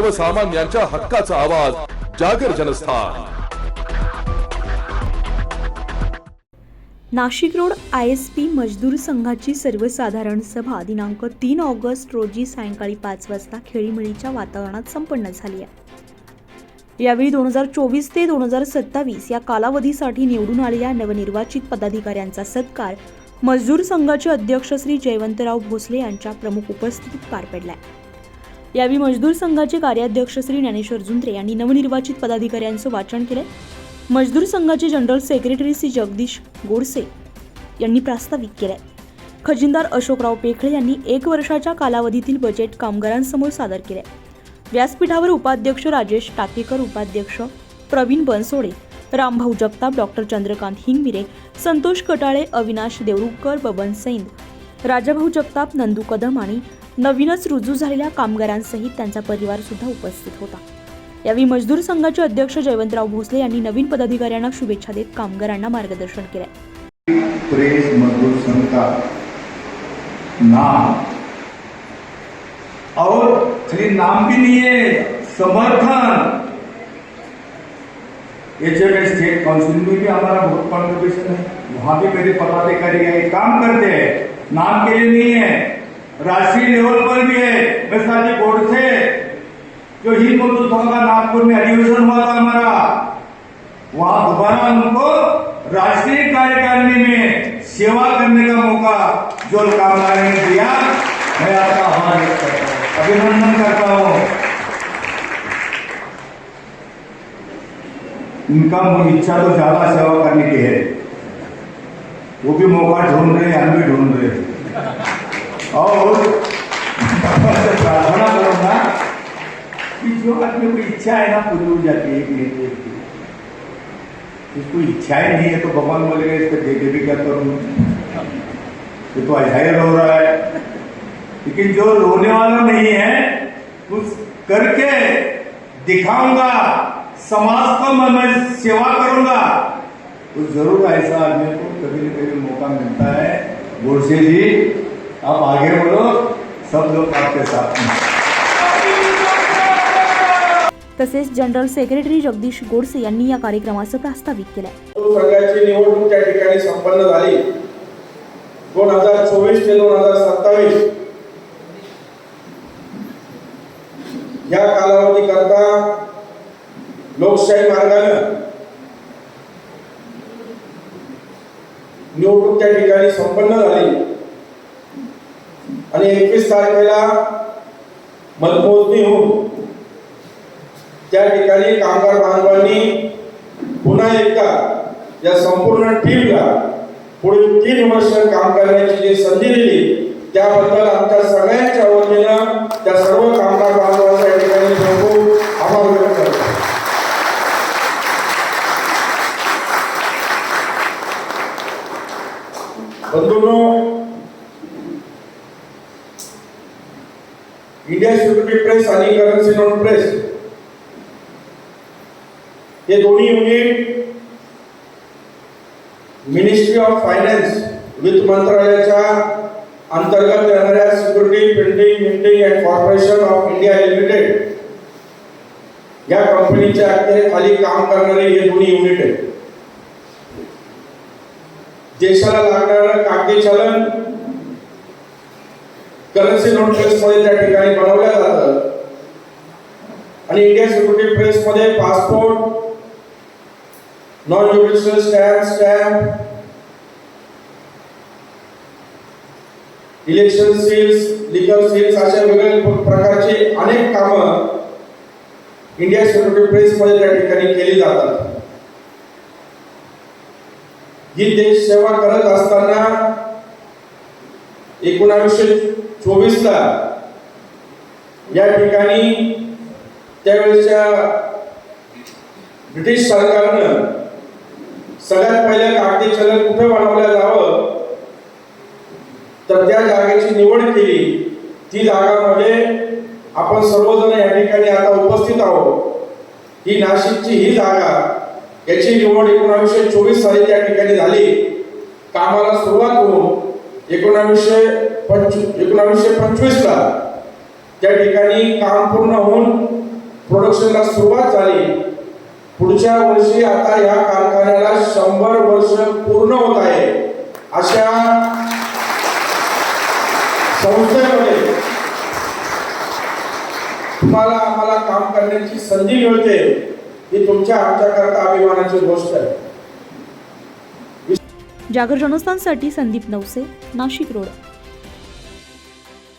सर्वसामान्यांच्या हक्काचा आवाज Jagar Janasthan. Nashik road I S P मजदूर संघाची सर्वसाधारण सभा दिनांक तीन ऑगस्ट रोजी सायंकाळी पाच वाजता खेळीमेळीच्या वातावरणात संपन्न झाली आहे. यावेळी दोन हजार चोवीस ते दोन हजार सत्तावीस या कालावधीसाठी निवडून आलेल्या नवनिर्वाचित पदाधिकाऱ्यांचा सत्कार मजदूर संघाचे अध्यक्ष श्री जयवंतराव भोसले यांच्या प्रमुख उपस्थितीत पार पडलाय. यावेळी मजदूर संघाचे कार्याध्यक्ष श्री ज्ञानेश्वर झुंत्रे यांनी नवनिर्वाचित पदाधिकाऱ्यांचं वाचन केलं. मजदूर संघाचे जनरल सेक्रेटरी श्री जगदीश गोडसे यांनी प्रास्ताविक केलंय. खजिनदार अशोकराव पेखळे यांनी एक वर्षाच्या कालावधीतील बजेट कामगारांसमोर सादर केले व्यासपीठावर उपाध्यक्ष राजेश टाकेकर उपाध्यक्ष प्रवीण बनसोडे रामभाऊ जगताप डॉक्टर चंद्रकांत हिंगमिरे संतोष कटाळे अविनाश देवरुखकर बबन सैंद राजाभाऊ जगताप नंदू कदम आणि नवीनच रुजू झालेल्या कामगारांसहित त्यांचा परिवार सुद्धा उपस्थित होता. यावेळी मजदूर संघाचे अध्यक्ष जयवंतराव भोसले यांनी नवीन पदाधिकाऱ्यांना शुभेच्छा देत कामगारांना मार्गदर्शन केलंय. प्रेस मजदूर संघ का नाम. और खाली नाम भी नहीं है समर्थन. एचएमएस स्टेट काउंसिल में भी हमारा बहुत कॉन्ट्रीब्यूशन है वहां भी मेरे पदाधिकारी काम करते. हैं नाम के लिए नहीं है राष्ट्रीय लेवल पर भी है जी बोर्ड से। जो हिंद मजदूर का नागपुर में अधिवेशन हुआ था हमारा, वहाँ दोबारा उनको राष्ट्रीय कार्यकारिणी में सेवा करने का मौका, जो कामगार ने दिया, मैं आपका आभार व्यक्त करता अभिनंदन करता हूँ। इनका इच्छा तो ज़्यादा सेवा करने की है। वो भी मौका ढूंढ रहे हैं, हम भी ढूंढ रहे हैं। और प्रार्थना करूँगा कि जो आदमी को इच्छा है ना पूरी हो जाती है एक एक एक की। जिसको इच्छाएँ नहीं है तो भगवान बोलेगा, इसको दे के भी क्या करूँ? ये तो अजाहिर हो रहा है। लेकिन जो रोने वाला नहीं है कुछ करके दिखाऊँगा, समाज को मैं सेवा करूँगा। तो ज़रूर ऐसा आदमी को कभी न कभी मौका मिलता है। गोडसे जी आप आगे बढ़ो सब लोग आपके साथ हैं। तसेच जनरल सेक्रेटरी जगदीश गोडसे यांनी या कार्यक्रमाचं प्रास्ताविक केलंय संघाची निवडणूक त्या ठिकाणी संपन्न झाली. दोन हजार चोवीस ते दोन हजार सत्तावीस. या कालावधी करता लोकशाही मार्गानं निवडणूक त्या ठिकाणी संपन्न झाली. आणि एकवीस तारखेला मतमोजणी होऊन त्या ठिकाणी कामगार बांधवांनी पुन्हा एकदा या संपूर्ण टीमला पुढील तीन वर्ष काम करण्याची जी संधी दिली त्याबद्दल आमच्या सगळ्यांच्या वतीनं त्या सर्व कामगार बांधवांच्या या ठिकाणी मी खूप आभार व्यक्त करतो बंधूंनो इंडिया सिक्युरिटी प्रेस आणि करन्सी नोट प्रेस हे दोन्ही युनिट मिनिस्ट्री ऑफ फायनान्स वित्त मंत्रालयाच्या अंतर्गत येणाऱ्या security printing minting and corporation of India limited या कंपनीच्या खाली काम करणारे हे दोन्ही युनिट आहेत. देशाला लागणारं कागदी चलन करन्सी नोट प्रेस मध्ये त्या ठिकाणी बनवल्या जातात. आणि इंडिया सिक्युरिटी प्रेस मध्ये passport non judicial stamp stamp election seals legal seals अशा वेगवेगळ्या प्रकारची अनेक कामं इंडिया सिक्युरिटी प्रेस मध्ये त्या ठिकाणी केली जातात. ही देश सेवा करत असताना एकोणावीसशे चोवीसला. या ठिकाणी त्यावेळेच्या ब्रिटिश सरकारनं सगळ्यात पहिलं कागदी चलन कुठे बनवलं जावं? तर त्या जागेची निवड केली. ती जागा म्हणजे आपण सर्वजण या ठिकाणी आता उपस्थित आहोत. ही नाशिकची ही जागा याची निवड एकोणावीसशे चोवीस साली त्या ठिकाणी झाली. कामाला सुरुवात होऊन एकोणावीसशे एकोणावीसशे पंचवीस ला त्या ठिकाणी काम पूर्ण होऊन प्रोडक्शनला सुरुवात झाली. पुढच्या वर्षी आता या कारखान्याला शंभर वर्ष पूर्ण होत आहे. अशा संस्थेमध्ये तुम्हाला आम्हाला काम करण्याची संधी मिळते ही तुमच्या आमच्याकरता अभिमानाची गोष्ट आहे. जागर जनस्थानसाठी संदीप नवसे नाशिक रोड.